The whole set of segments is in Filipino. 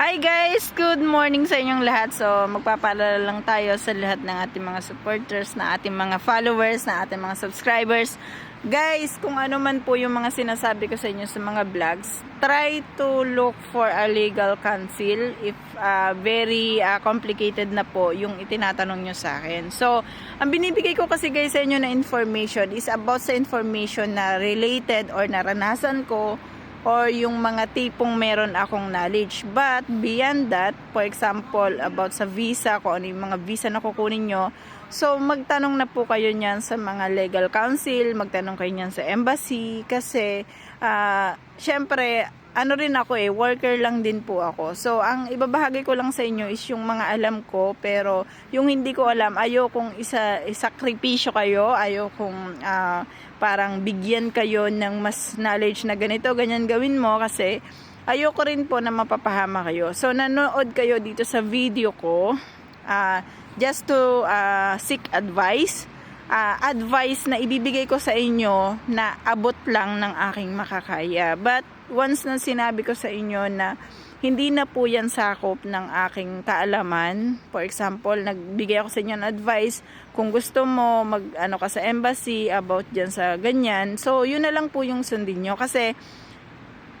Hi guys! Good morning sa inyong lahat. So, magpapaalala lang tayo sa lahat ng ating mga supporters, na ating mga followers, na ating mga subscribers. Guys, kung ano man po yung mga sinasabi ko sa inyo sa mga vlogs, try to look for a legal counsel if uh, very uh, complicated na po yung itinatanong nyo sa akin. So, ang binibigay ko kasi guys sa inyo na information is about sa information na related or naranasan ko or yung mga tipong meron akong knowledge. But beyond that, for example, about sa visa, kung ano yung mga visa na kukunin nyo, so magtanong na po kayo niyan sa mga legal counsel, magtanong kayo niyan sa embassy, kasi ah syempre, ano rin ako eh, worker lang din po ako. So, ang ibabahagi ko lang sa inyo is yung mga alam ko, pero yung hindi ko alam, ayokong isa, isakripisyo kayo, ayokong ah, parang bigyan kayo ng mas knowledge na ganito, ganyan gawin mo kasi ayoko rin po na mapapahama kayo. So, nanood kayo dito sa video ko ah, just to ah, seek advice. Ah, advice na ibibigay ko sa inyo na abot lang ng aking makakaya. But once na sinabi ko sa inyo na hindi na po yan sakop ng aking kaalaman. For example, nagbigay ako sa inyo ng advice kung gusto mo mag ano ka sa embassy about dyan sa ganyan. So, yun na lang po yung sundin nyo. Kasi,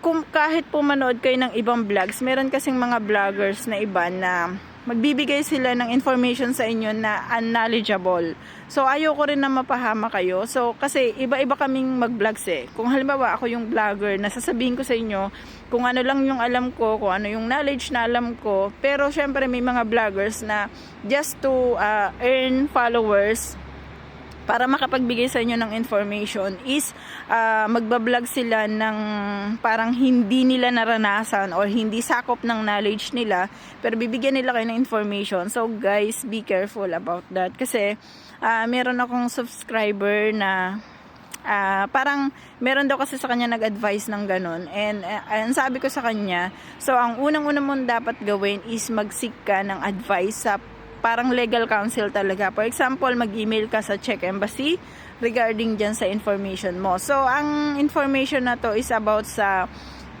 kung kahit po manood kayo ng ibang vlogs, meron kasing mga vloggers na iba na magbibigay sila ng information sa inyo na unknowledgeable. So, ayoko rin na mapahama kayo. So, kasi iba-iba kaming mag-vlogs eh. Kung halimbawa ako yung vlogger na sasabihin ko sa inyo kung ano lang yung alam ko, kung ano yung knowledge na alam ko. Pero, syempre may mga vloggers na just to uh, earn followers, para makapagbigay sa inyo ng information is uh, magbablog sila ng parang hindi nila naranasan or hindi sakop ng knowledge nila pero bibigyan nila kayo ng information. So guys be careful about that. Kasi uh, meron akong subscriber na Ah, parang meron daw kasi sa kanya nag-advise ng ganun. And uh, ang sabi ko sa kanya so ang unang-una mong dapat gawin is mag-seek ka ng advice sa parang legal counsel talaga. For example, mag-email ka sa Czech Embassy regarding dyan sa information mo. So, ang information na to is about sa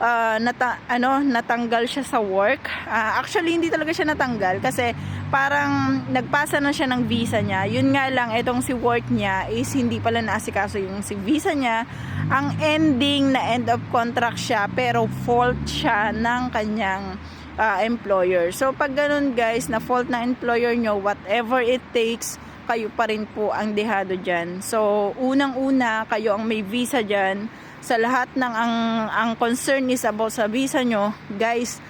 uh, nata ano, natanggal siya sa work. Uh, actually, hindi talaga siya natanggal kasi parang nagpasa na siya ng visa niya. Yun nga lang, itong si work niya is hindi pala naasikaso yung si visa niya. Ang ending na end of contract siya pero fault siya ng kanyang uh, employer. So pag ganun guys, na fault na employer nyo, whatever it takes, kayo pa rin po ang dehado dyan. So unang-una, kayo ang may visa dyan. Sa lahat ng ang, ang concern is about sa visa nyo, guys,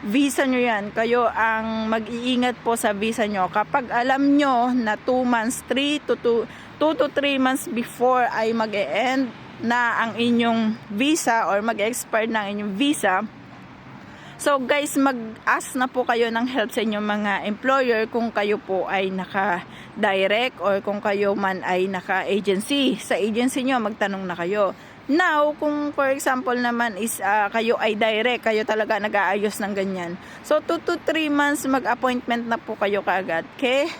visa nyo yan. Kayo ang mag-iingat po sa visa nyo. Kapag alam nyo na 2 months, 3 to 2, 2 to 3 months before ay mag-e-end na ang inyong visa or mag-expire ang inyong visa, So guys, mag-ask na po kayo ng help sa inyong mga employer kung kayo po ay naka-direct or kung kayo man ay naka-agency. Sa agency nyo, magtanong na kayo. Now, kung for example naman is uh, kayo ay direct, kayo talaga nag-aayos ng ganyan. So 2 to 3 months mag-appointment na po kayo kaagad kay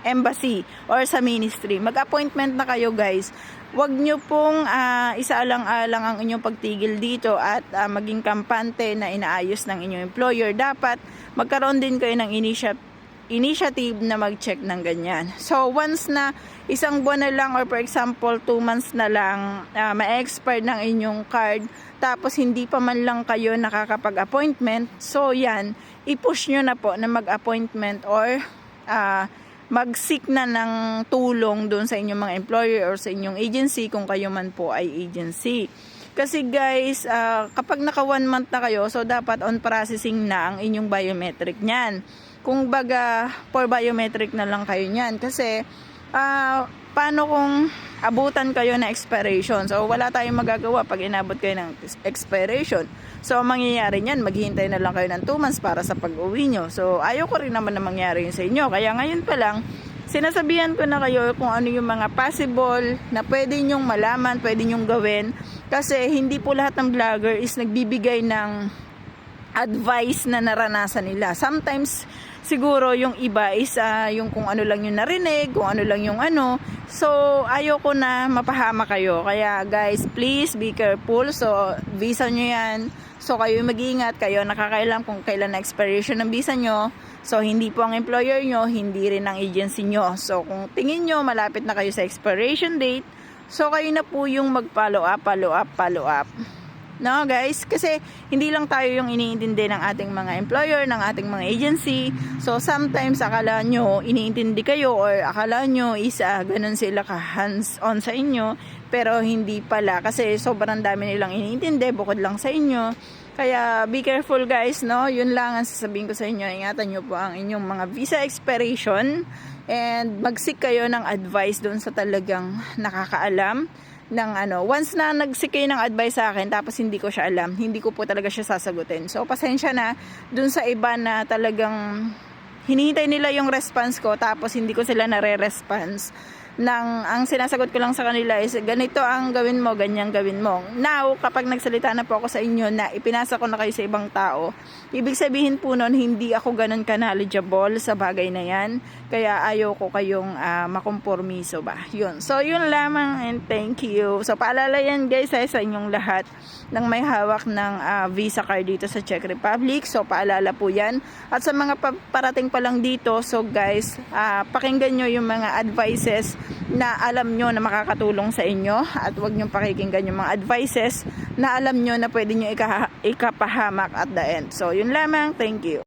embassy or sa ministry. Mag-appointment na kayo guys Huwag nyo pong uh, isaalang-alang ang inyong pagtigil dito at uh, maging kampante na inaayos ng inyong employer. Dapat magkaroon din kayo ng initiative initiative na mag-check ng ganyan. So, once na isang buwan na lang or for example, 2 months na lang uh, ma-expire ng inyong card tapos hindi pa man lang kayo nakakapag-appointment, so yan, i-push nyo na po na mag-appointment or uh, mag-seek na ng tulong doon sa inyong mga employer or sa inyong agency kung kayo man po ay agency. Kasi guys, uh, kapag naka one month na kayo, so dapat on processing na ang inyong biometric niyan. Kung baga, for biometric na lang kayo niyan. Kasi, uh, paano kung abutan kayo na expiration? So, wala tayong magagawa pag inabot kayo ng expiration. So, ang mangyayari niyan, maghihintay na lang kayo ng 2 months para sa pag-uwi nyo. So, ayaw ko rin naman na mangyari yun sa inyo. Kaya ngayon pa lang, sinasabihan ko na kayo kung ano yung mga possible na pwede nyong malaman, pwede nyong gawin. Kasi hindi po lahat ng vlogger is nagbibigay ng advice na naranasan nila. Sometimes, siguro yung iba is uh, yung kung ano lang yung narinig, kung ano lang yung ano. So, ayoko na mapahama kayo. Kaya guys, please be careful. So, visa nyo yan So kayo mag-iingat, kayo nakakailam kung kailan na expiration ng visa nyo. So hindi po ang employer nyo, hindi rin ang agency nyo. So kung tingin nyo malapit na kayo sa expiration date, so kayo na po yung mag-follow up, follow up, follow up. No, guys, kasi hindi lang tayo yung iniintindi ng ating mga employer, ng ating mga agency. So, sometimes akala nyo, iniintindi kayo or akala nyo is ah, ganun sila ka hands-on sa inyo. Pero hindi pala kasi sobrang dami nilang iniintindi bukod lang sa inyo. Kaya be careful guys, no? Yun lang ang sasabihin ko sa inyo. Ingatan nyo po ang inyong mga visa expiration and mag-seek kayo ng advice doon sa talagang nakakaalam ng ano, once na nagsik kayo ng advice sa akin tapos hindi ko siya alam, hindi ko po talaga siya sasagutin. So pasensya na dun sa iba na talagang hinihintay nila yung response ko tapos hindi ko sila nare-response nang ang sinasagot ko lang sa kanila is ganito ang gawin mo, ganyan gawin mo. Now, kapag nagsalita na po ako sa inyo na ipinasa ko na kayo sa ibang tao, ibig sabihin po nun, hindi ako ganun ka-knowledgeable sa bagay na yan. Kaya ayaw ko kayong uh, makompormiso ba. Yun. So, yun lamang and thank you. So, paalala yan guys ay sa inyong lahat ng may hawak ng ah, visa card dito sa Czech Republic. So, paalala po yan. At sa mga pa- parating pa lang dito, so guys, ah, pakinggan nyo yung mga advices na alam nyo na makakatulong sa inyo at huwag nyo pakikinggan yung mga advices na alam nyo na pwede nyo ika- ikapahamak at the end. So, yun lamang. Thank you.